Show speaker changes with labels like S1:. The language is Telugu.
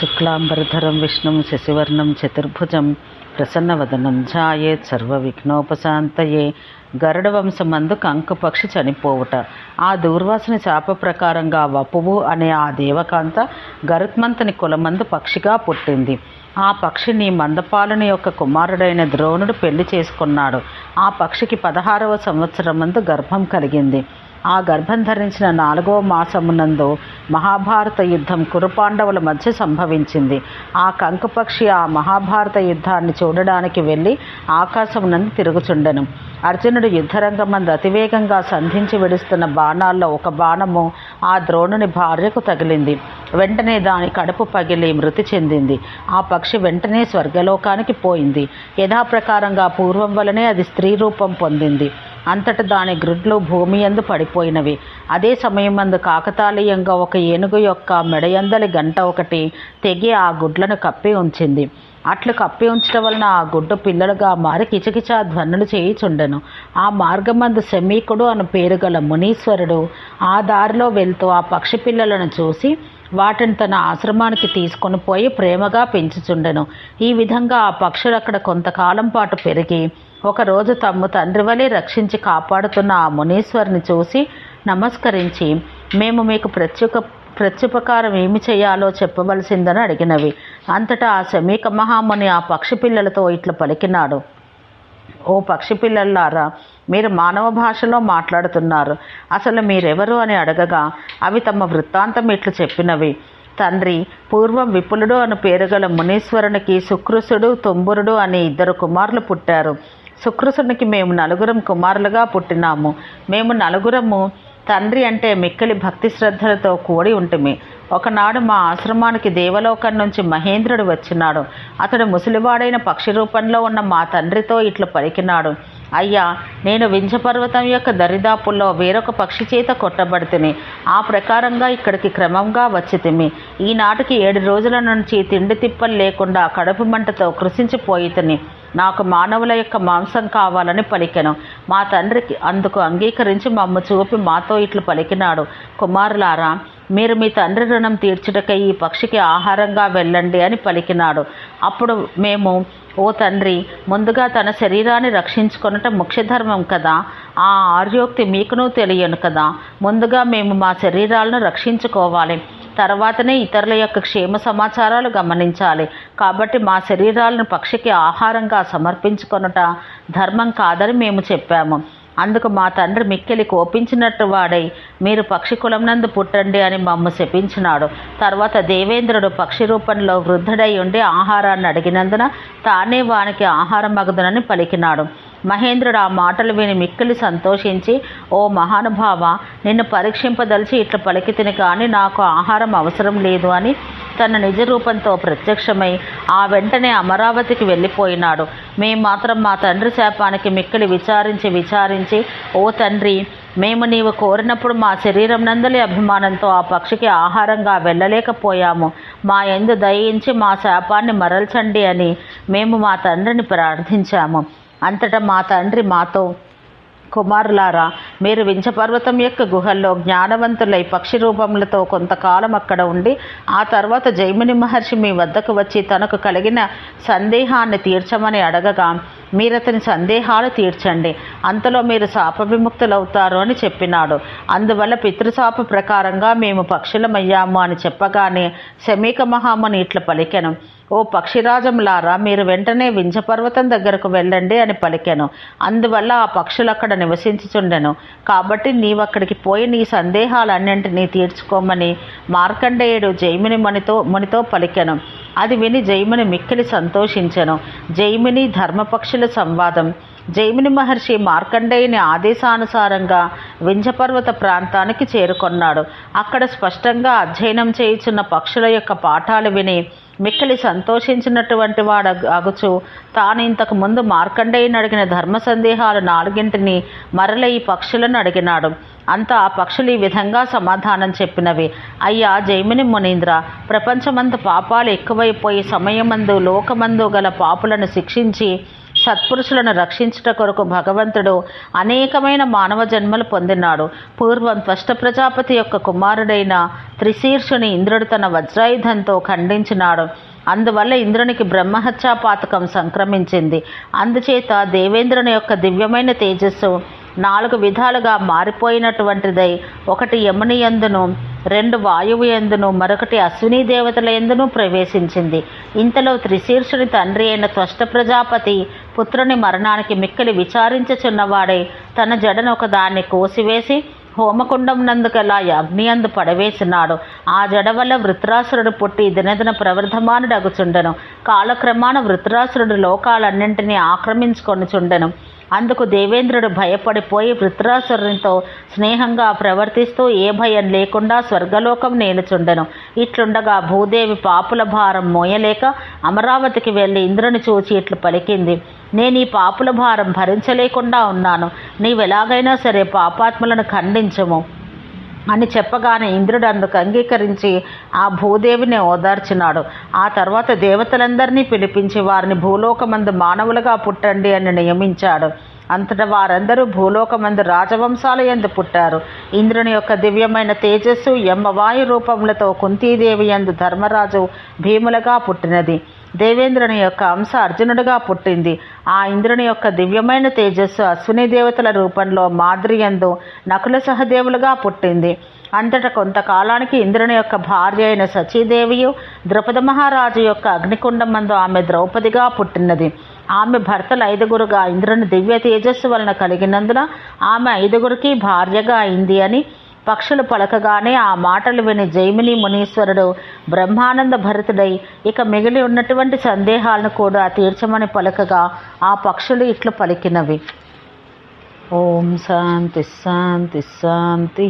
S1: శుక్లాంబరధరం విష్ణుం శశివర్ణం చతుర్భుజం ప్రసన్నవదనం ఝాయేత్ సర్వవిఘ్నోపశాంతయే గరుడ వంశమందు కంకుపక్షి చనిపోవుట. ఆ దూర్వాసుని శాప ప్రకారంగా వపువు అనే ఆ దేవకాంత గరుత్మంతుని కులమందు పక్షిగా పుట్టింది. ఆ పక్షిని మందపాలుని యొక్క కుమారుడైన ద్రోణుడు పెళ్ళి చేసుకున్నాడు. ఆ పక్షికి పదహారవ సంవత్సరమందు గర్భం కలిగింది. ఆ గర్భం ధరించిన నాలుగవ మాసమునందు మహాభారత యుద్ధం కురుపాండవుల మధ్య సంభవించింది. ఆ కంకపక్షి ఆ మహాభారత యుద్ధాన్ని చూడడానికి వెళ్ళి ఆకాశం నందు తిరుగుచుండెను. అర్జునుడు యుద్ధరంగమందు అతివేగంగా సంధించి విడుస్తున్న బాణాల్లో ఒక బాణము ఆ ద్రోణుని భార్యకు తగిలింది. వెంటనే దాని కడుపు పగిలి మృతి చెందింది. ఆ పక్షి వెంటనే స్వర్గలోకానికి పోయింది. యథాప్రకారంగా పూర్వం వలనే అది స్త్రీ రూపం పొందింది. అంతట దాని గ్రిడ్లు భూమి యందు పడిపోయినవి. అదే సమయమందు కాకతాళీయంగా ఒక ఏనుగు యొక్క మెడయందలి గంట ఒకటి తెగి ఆ గుడ్లను కప్పి ఉంచింది. అట్లు కప్పి ఉంచడం వలన ఆ గుడ్డు పిల్లలుగా మారి కిచకిచా ధ్వనులు చేయిచుండెను. ఆ మార్గమందు శమీకుడు అను పేరు గల మునీశ్వరుడు ఆ దారిలో వెళ్తూ ఆ పక్షి పిల్లలను చూసి వాటిని తన ఆశ్రమానికి తీసుకొని పోయి ప్రేమగా పెంచుచుండెను. ఈ విధంగా ఆ పక్షులు అక్కడ కొంతకాలం పాటు పెరిగి ఒకరోజు తమ్ము తండ్రి వలె రక్షించి కాపాడుతున్న ఆ మునీశ్వరుని చూసి నమస్కరించి మేము మీకు ప్రత్యుక ప్రత్యుపకారం ఏమి చేయాలో చెప్పవలసిందని అడిగినవి. అంతటా ఆ శమీక మహాముని ఆ పక్షి పిల్లలతో ఇట్లా పలికినాడు. ఓ పక్షి పిల్లలారా మీరు మానవ భాషలో మాట్లాడుతున్నారు. అసలు మీరెవరు అని అడగగా అవి తమ వృత్తాంతం ఇట్లు చెప్పినవి. తండ్రి పూర్వం విపులుడు అను పేరుగల మునీశ్వరునికి సుకృసుడు తుంబురుడు అనే ఇద్దరు కుమారులు పుట్టారు. సుకృసునికి మేము నలుగురం కుమారులుగా పుట్టినాము. మేము నలుగురము తండ్రి అంటే మిక్కిలి భక్తి శ్రద్ధలతో కూడి ఉంటుమి. ఒకనాడు మా ఆశ్రమానికి దేవలోకం నుంచి మహేంద్రుడు వచ్చినాడు. అతడు ముసలివాడైన పక్షి రూపంలో ఉన్న మా తండ్రితో ఇట్లు పలికినాడు. అయ్యా నేను వింజపర్వతం యొక్క దరిదాపుల్లో వేరొక పక్షి చేత కొట్టబడితిని. ఆ ప్రకారంగా ఇక్కడికి క్రమంగా వచ్చితిమి. ఈనాటికి ఏడు రోజుల నుంచి తిండి తిప్పలు లేకుండా కడుపు మంటతో కృషించిపోయితిని నాకు మానవుల యొక్క మాంసం కావాలని పలికెను. మా తండ్రికి అందుకు అంగీకరించి మమ్మ చూపి మాతో ఇట్లు పలికినాడు. కుమారులారా మీరు మీ తండ్రి రుణం తీర్చుటకై ఈ పక్షికి ఆహారంగా వెళ్ళండి అని పలికినాడు. అప్పుడు మేము ఓ తండ్రి ముందుగా తన శరీరాన్ని రక్షించుకొనట ముఖ్యధర్మం కదా. ఆ ఆర్యోక్తి మీకును తెలియను కదా. ముందుగా మేము మా శరీరాలను రక్షించుకోవాలి. తర్వాతనే ఇతరుల యొక్క క్షేమ సమాచారాలు గమనించాలి. కాబట్టి మా శరీరాలను పక్షికి ఆహారంగా సమర్పించుకొనుట ధర్మం కాదని మేము చెప్పాము. అందుకు మా తండ్రి మిక్కిలి కోపించినట్టు వాడై మీరు పక్షి కులం నందు పుట్టండి అని మమ్మ శపించినాడు. తర్వాత దేవేంద్రుడు పక్షి రూపంలో వృద్ధుడై ఉండి ఆహారాన్ని అడిగినందున తానే వానికి ఆహారం మగదునని పలికినాడు. మహేంద్రుడు ఆ మాటలు విని మిక్కిలి సంతోషించి ఓ మహానుభావ నిన్ను పరీక్షింపదలిచి ఇట్లా పలికితిని కానీ నాకు ఆహారం అవసరం లేదు అని తన నిజ రూపంతో ప్రత్యక్షమై ఆ వెంటనే అమరావతికి వెళ్ళిపోయినాడు. మేము మాత్రం మా తండ్రి శాపానికి మిక్కిలి విచారించి విచారించి ఓ తండ్రి మేము నీవు కోరినప్పుడు మా శరీరం నందలి అభిమానంతో ఆ పక్షికి ఆహారంగా వెళ్ళలేకపోయాము. మా ఎందు దయించి మా శాపాన్ని మరల్చండి అని మేము మా తండ్రిని ప్రార్థించాము. అంతటా మా తండ్రి మాతో కుమారులారా మీరు వించపర్వతం యొక్క గుహల్లో జ్ఞానవంతులై పక్షి రూపములతో కొంతకాలం అక్కడ ఉండి ఆ తర్వాత జైమిని మహర్షి మీ వద్దకు వచ్చి తనకు కలిగిన సందేహాన్ని తీర్చమని అడగగా మీరు అతని సందేహాలు తీర్చండి. అంతలో మీరు శాప విముక్తులవుతారు అని చెప్పినాడు. అందువల్ల పితృశాప ప్రకారంగా మేము పక్షులమయ్యాము అని చెప్పగానే శమీక మహాముని ఇట్ల పలికెను. ఓ పక్షిరాజంలారా మీరు వెంటనే వింజపర్వతం దగ్గరకు వెళ్ళండి అని పలికెను. అందువల్ల ఆ పక్షులు అక్కడ నివసించుచుండెను. కాబట్టి నీవక్కడికి పోయి నీ సందేహాలన్నింటినీ తీర్చుకోమని మార్కండేయుడు జైమిని మునితో మునితో పలికెను. అది విని జైమిని మిక్కిలి సంతోషించెను. జైమిని ధర్మపక్షుల సంవాదం. జైమిని మహర్షి మార్కండేయుని ఆదేశానుసారంగా వింజపర్వత ప్రాంతానికి చేరుకొన్నాడు. అక్కడ స్పష్టంగా అధ్యయనం చేయుచున్న పక్షుల యొక్క పాఠాలు విని మిక్కిలి సంతోషించినటువంటి వాడు అగుచు తాను ఇంతకు ముందు మార్కండేయుని అడిగిన ధర్మ సందేహాలు నాలుగింటిని మరల ఈ పక్షులను అడిగినాడు. అంతా ఆ పక్షులు ఈ విధంగా సమాధానం చెప్పినవి. అయ్యా జైమిని మునీంద్ర ప్రపంచమంత పాపాలు ఎక్కువైపోయి సమయమందు లోకమందు గల పాపులను శిక్షించి సత్పురుషులను రక్షించుట కొరకు భగవంతుడు అనేకమైన మానవ జన్మలు పొందినాడు. పూర్వం త్వష్ట ప్రజాపతి యొక్క కుమారుడైన త్రిశీర్షుని ఇంద్రుడు తన వజ్రాయుధంతో ఖండించినాడు. అందువల్ల ఇంద్రునికి బ్రహ్మహత్యా పాతకం సంక్రమించింది. అందుచేత దేవేంద్రుని యొక్క దివ్యమైన తేజస్సు నాలుగు విధాలుగా మారిపోయినటువంటిదై ఒకటి యముని ఎందును రెండు వాయువు ఎందును మరొకటి అశ్విని దేవతల ఎందును ప్రవేశించింది. ఇంతలో త్రిశీర్షుని తండ్రి అయిన త్వష్ట ప్రజాపతి పుత్రుని మరణానికి మిక్కిలి విచారించుచున్నవాడై తన జడను ఒకదాన్ని కోసివేసి హోమకుండం నందుకలా అగ్ని అందు పడవేసినాడు. ఆ జడ వల్ల వృత్రాసురుడు పుట్టి దినదిన ప్రవర్ధమానుడగుచుండెను. కాలక్రమాన వృత్రాసురుడు లోకాలన్నింటినీ ఆక్రమించుకొనుచుండెను. అందుకు దేవేంద్రుడు భయపడిపోయి వృత్రాసురునితో స్నేహంగా ప్రవర్తిస్తూ ఏ భయం లేకుండా స్వర్గలోకం నేను చుండెను ఇట్లుండగా భూదేవి పాపుల భారం మోయలేక అమరావతికి వెళ్ళి ఇంద్రుని చూచి ఇట్లు పలికింది. నేను ఈ పాపుల భారం భరించలేకుండా ఉన్నాను. నీవెలాగైనా సరే పాపాత్ములను ఖండించము. అని చెప్పగానే ఇంద్రుడు అందుకు అంగీకరించి ఆ భూదేవిని ఓదార్చినాడు. ఆ తర్వాత దేవతలందరినీ పిలిపించి వారిని భూలోకమందు మానవులుగా పుట్టండి అని నియమించాడు. అంతటా వారందరూ భూలోకమందు రాజవంశాల ఎందు పుట్టారు. ఇంద్రుని యొక్క దివ్యమైన తేజస్సు యమ్మవాయు రూపములతో కుంతీదేవి ఎందు ధర్మరాజు భీములుగా పుట్టినది. దేవేంద్రుని యొక్క అంశ అర్జునుడిగా పుట్టింది. ఆ ఇంద్రుని యొక్క దివ్యమైన తేజస్సు అశ్విని దేవతల రూపంలో మాద్రియందు నకుల సహదేవులుగా పుట్టింది. అంతట కొంతకాలానికి ఇంద్రుని యొక్క భార్య అయిన సచీదేవియు ద్రౌపద మహారాజు యొక్క అగ్నికుండం మందు ఆమె ద్రౌపదిగా పుట్టినది. ఆమె భర్తలు ఐదుగురుగా ఇంద్రుని దివ్య తేజస్సు వలన కలిగినందున ఆమె ఐదుగురికి భార్యగా అయింది అని పక్షులు పలకగానే ఆ మాటలు విని జైమిని మునీశ్వరుడు బ్రహ్మానంద భరితుడై ఇక మిగిలి ఉన్నటువంటి సందేహాలను కూడా తీర్చమని పలకగా ఆ పక్షులు ఇట్లు పలికినవి. ఓం శాంతి శాంతి శాంతి.